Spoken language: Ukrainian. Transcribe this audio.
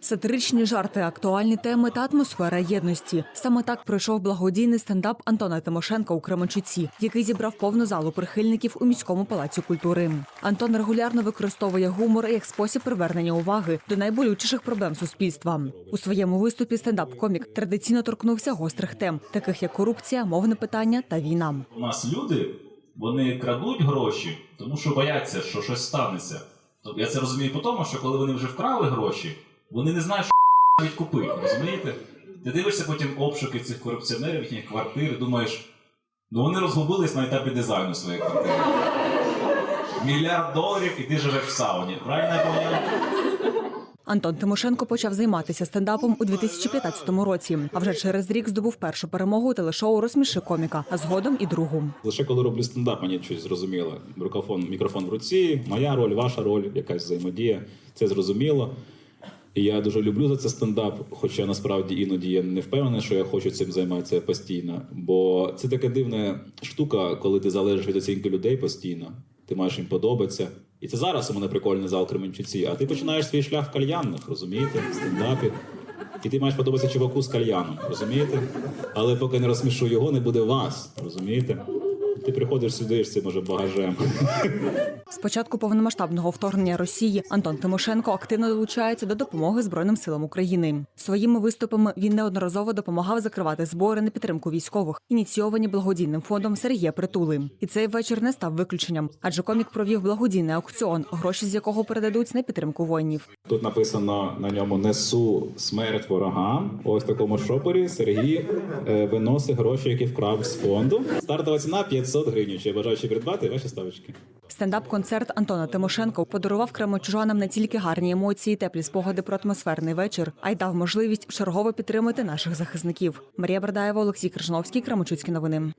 Сатиричні жарти, актуальні теми та атмосфера єдності. Саме так пройшов благодійний стендап Антона Тимошенка у Кременчуці, який зібрав повну залу прихильників у міському палаці культури. Антон регулярно використовує гумор як спосіб привернення уваги до найболючіших проблем суспільства. У своєму виступі стендап-комік традиційно торкнувся гострих тем, таких як корупція, мовне питання та війна. У нас люди вони крадуть гроші, тому що бояться, що щось станеться. Тобто я це розумію по тому, що коли вони вже вкрали гроші, вони не знають, що навіть купити. Розумієте? Ти дивишся потім обшуки цих корупціонерів, їхніх квартир, думаєш, ну вони розгубились на етапі дизайну своєї квартири. Мільярд доларів і ти живеш в сауні. Правильно я поняв? Антон Тимошенко почав займатися стендапом у 2015 році. А вже через рік здобув першу перемогу у телешоу Розсміши коміка, а згодом і другу. Лише коли роблю стендап, мені щось зрозуміло. Мікрофон, мікрофон в руці, моя роль, ваша роль, якась взаємодія. Це зрозуміло. Я дуже люблю за це стендап, хоча насправді іноді я не впевнений, що я хочу цим займатися постійно. Бо це така дивна штука, коли ти залежиш від оцінки людей постійно. Ти маєш їм подобатися. І це зараз у мене прикольний зал Кременчуці, а ти починаєш свій шлях в кальянних, розумієте, в стендапі. І ти маєш подобатися чуваку з кальяном, розумієте? Але поки не розсмішу його, не буде вас, розумієте? Ти приходиш сюди з цим може багажем. З початку повномасштабного вторгнення Росії Антон Тимошенко активно долучається до допомоги Збройним силам України. Своїми виступами він неодноразово допомагав закривати збори на підтримку військових, ініційовані благодійним фондом Сергія Притули. І цей вечір не став виключенням, адже комік провів благодійний аукціон, гроші з якого передадуть на підтримку воїнів. Тут написано на ньому несу смерть ворогам. Ось в такому шопері Сергій е, виносить гроші, які вкрав з фонду. Стартова ціна 500 гривень. Чи бажаючи придбати ваші ставочки? Стендап-концерт Антона Тимошенко подарував кремочужанам не тільки гарні емоції, теплі спогади про атмосферний вечір, а й дав можливість чергово підтримати наших захисників. Марія Бардаєва, Олексій Крижновський, Кремочуцькі новини.